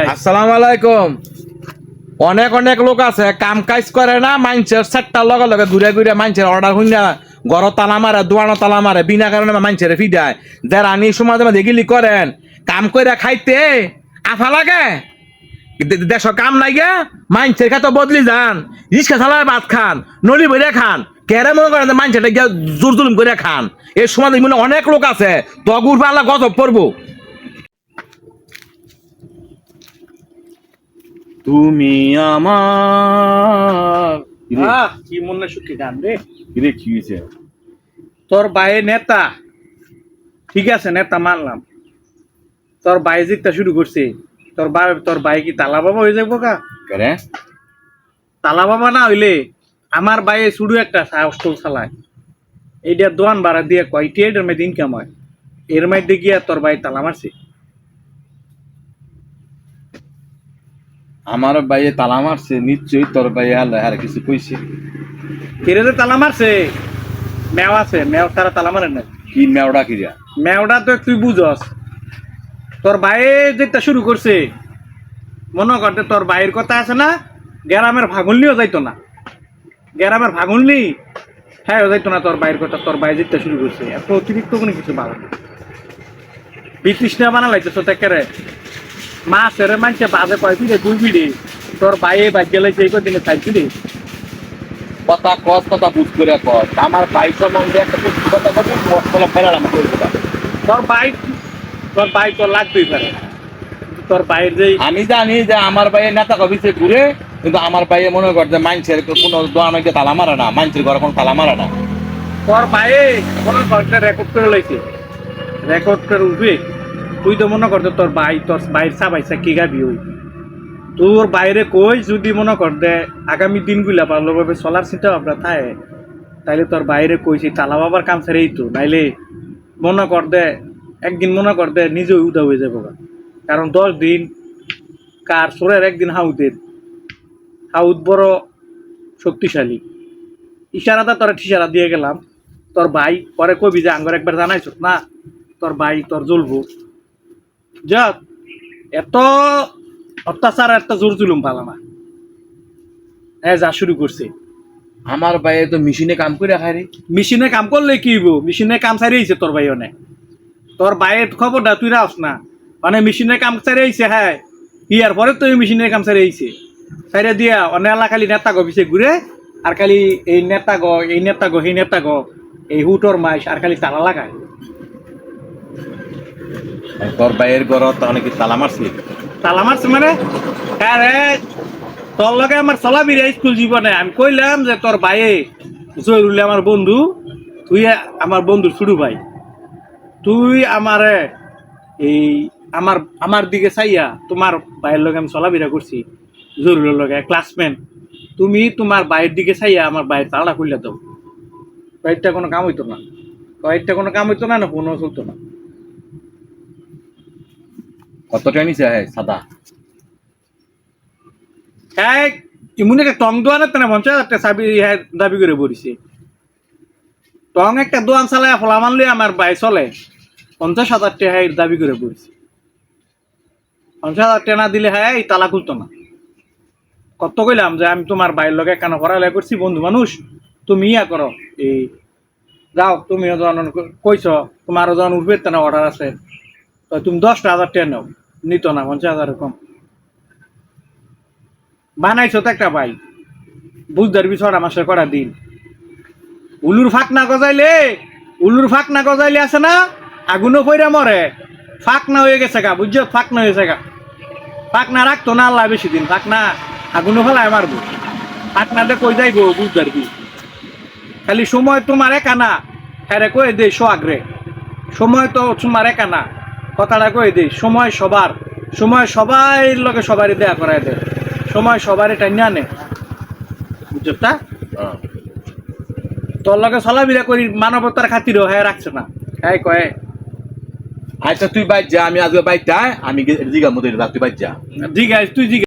আসসালামু আলাইকুম অনেক অনেক লোক আছে, কাম কাজ করে না, মানুষের সেটটার লগে লগে ঘুরে ঘুরে মানুষের অর্ডার শুনে ঘর তালা মারে, দোয়ানো তালা মারে, বিনা কারণে মানুষের ফিডায় যারা আনি সমাজ মধ্যে গিলি করেন, কাম করে খাইতে, আফা লাগে। দেশ কাম লাগে মানুষের খাতে বদলি যান রিক্সা চালায় ভাত খান, নলি বইরে খান, কেরে মনে করেন মানুষের গিয়ে জোর জুলুম করে খান? এই সমাজে মনে অনেক লোক আছে তগুর পাল্লা গজব পড়ব। তুমি আমার। কি মনে সুখী গান রে। কিরে কি হয়েছে? তোর ভাই নেতা। ঠিক আছে নেতা মানলাম। তোর ভাই জিতটা শুরু করছে। তোর ভাই তোর ভাই কি তালা বাবা হয়ে যাব কা কেরে? তালা বাবা না হইলে আমার ভাইয়ে শুধু একটা হোস্টেল চালায়। এইটা দোয়ান ভাড়া দিয়ে কয় টিয়ার মধ্যে ইনকাম হয়। এর মধ্যে গিয়া তোর ভাই তালা মারছে। আমার বাইয়ে তালা মারছে নিশ্চয়ই তোর বাইয়ে হালে হারে কিছু কইছে। কেরে যে তালা মারছে? মেও আছে মেও তারা তালা মারে না কি মেওড়া কিরা মেওটা তো তুই বুঝস। তোর ভাইয়ে যেটা শুরু করছে মনে করতে তোর ভাইয়ের কথা আছে না গ্রামের ভাগুনলিও যাইতো না। গ্রামের ভাগুনলি হ্যাঁ যাইতো না তোর ভাইয়ের কথা তোর ভাই যেটা শুরু করছে। এত অতিরিক্ত কোনো কিছু ভালো না। বিতৃষ্ণা বানা লাগছে তো তেকেরে মা সেরে মানছে বাজে কয় পিড়ে? দুই পিড়ে। তোর বাইয়ে ভাইয়ে বাজ্যে লাগছে এই কদিনে চাই পিড়ে কথা কত কথা বুঝ করে কর আমার ভাই সম্বন্ধে একটা কিছু কথা কথা মশলা ফেরার করে তোর ভাই তোর ভাই তোর লাগবেই পারে। তোর ভাইয়ের যে আমি জানি যে আমার বাইয়ে নেতা কবিছে ঘুরে কিন্তু আমার বাইয়ে মনে কর যে মানুষের কোনো দোয়ানো গিয়ে তালা মারে না মানুষের ঘরে কোনো তালা মারে না। তোর ভাইয়ে মনে করতে রেকর্ড করে লাইছে। রেকর্ড করে উঠবে। তুই তো মনে করতে তোর ভাই, তোর ভাইয়ের সাবাইসা কি গাবি ওই? তোর বাইরে কই যদি মনে কর দে আগামী দিনগুলা ভালোভাবে চলার চিন্তা ভাবনা থাকে তাইলে তোর বাইরে কইছি তালা বাবার কাম ছেড়েই তো নাইলে মনে কর দে একদিন মনে কর দে নিজে উদা হয়ে যাব। কারণ দশ দিন কার সোরের একদিন হাউদের। হাউদ বড় শক্তিশালী। ইশারাটা তোর ইশারা দিয়ে গেলাম। তোর ভাই পরে কবি যে আঙ্গর একবার জানাইছ? না, তোর ভাই তোর জ্বলবো। যা এত অত্যাচার এত জোর জুলুম ভালো না। হ্যাঁ যা শুরু করছে। আমার বাইয়ে তো মেশিনে কাম করে খায় রে। মেশিনে কাম করলে কি হইব? মেশিনে কাম ছাড়িয়েছে তোর ভাই অনেক তোর ভাইয়ের খবরটা তুই রাস না। মানে মেশিনে কাম ছাড়িয়েছে হ্যাঁ। ইয়ার পরে তো মেশিনের কাম ছাড়িয়েছে ছাড়িয়ে দিয়া অনেক খালি নেতা গো পিছে ঘুরে আর খালি এই নেতা গো এই নেতা গো সেই নেতা গো এই হুটর মাইস আর খালি তালা লাগায়। তোর বাইয়ের ঘরত অনেক তালা মারছে তালা মারছে মানে? হ্যাঁ রে তোর লগে আমার চলা বিরে স্কুল জীবনে। আমি কইলাম যে তোর ভাইয়ে জরুরি আমার বন্ধু, তুই আমার বন্ধুর ছোট ভাই। তুই আমারে এই আমার আমার দিকে চাইয়া তোমার ভাইয়ের লগে আমি চলাফেরা করছি জরুরের লগে ক্লাসমেট তুমি তোমার ভাইয়ের দিকে চাইয়া আমার ভাইয়ের তালা খুললে দাও। কয়েকটা কোনো কাম হইতো না। কয়েকটা কোনো কাম হইতো না না কোনো চলতো না। কত টানিছে হ্যাঁ সাদা। হ্যাঁ ইমুন একটা টং দোয়ানের তেনে পঞ্চাশ একটা হ্যাঁ দাবি করে পড়িছে টং একটা দোয়ান চালায় ফলা মানলে আমার বাই চলে। পঞ্চাশ হাজার টাকা দাবি করে পড়িছে পঞ্চাশ হাজার টাকা না দিলে হ্যাঁ এই তালা খুলতো না। কত কইলাম যে, আমি তোমার বাইর লগে কেন পড়ালেখা করছি, বন্ধু মানুষ? তুমি ইয়া করো। এই, যাও, তুমিও যখন কইছ, তোমারও যখন উঠবে তেনা অর্ডার আছে। তো তুমি দশটা হাজার টাকা নাও। নিত না পঞ্চাশ হাজার কম। বানাইছো তো একটা ভাই। বুঝদার বিষয়টা মাসে করা দিন। উলুর ফাঁক না গজাইলে, উলুর ফাঁক না গজাইলে আছে না, আগুনও পইরা মরে। ফাঁক না হয়ে গেছে গা, বুঝছ? ফাঁক না হয়েছে গা। ফাঁক না রাখতো না আল্লাহ বেশি দিন, ফাঁক না আগুনও ফেলায় মারবো। ফাঁক না দে কই যাইবো বুঝদার কি? খালি সময় তোমার একা না। হ্যাঁ কয়ে দে শো আগ্রে। সময় তো তোমার একা না। কথাটা কই দিই? সময় সবার। সময় সবাই লগে সবারই দেয়া করাই দেয়। সময় সবারই টাইনা আনে বুঝছ তা? তোর লগে চলাবিরা করি মানবতার খাতিরও হ্যাঁ রাখছে না। হ্যাঁ কয়ে। আচ্ছা তুই বাইর যা আমি আজকে বাইর যা আমি জিগা মতো তুই বাইর যা। দিঘা তুই জিগাইস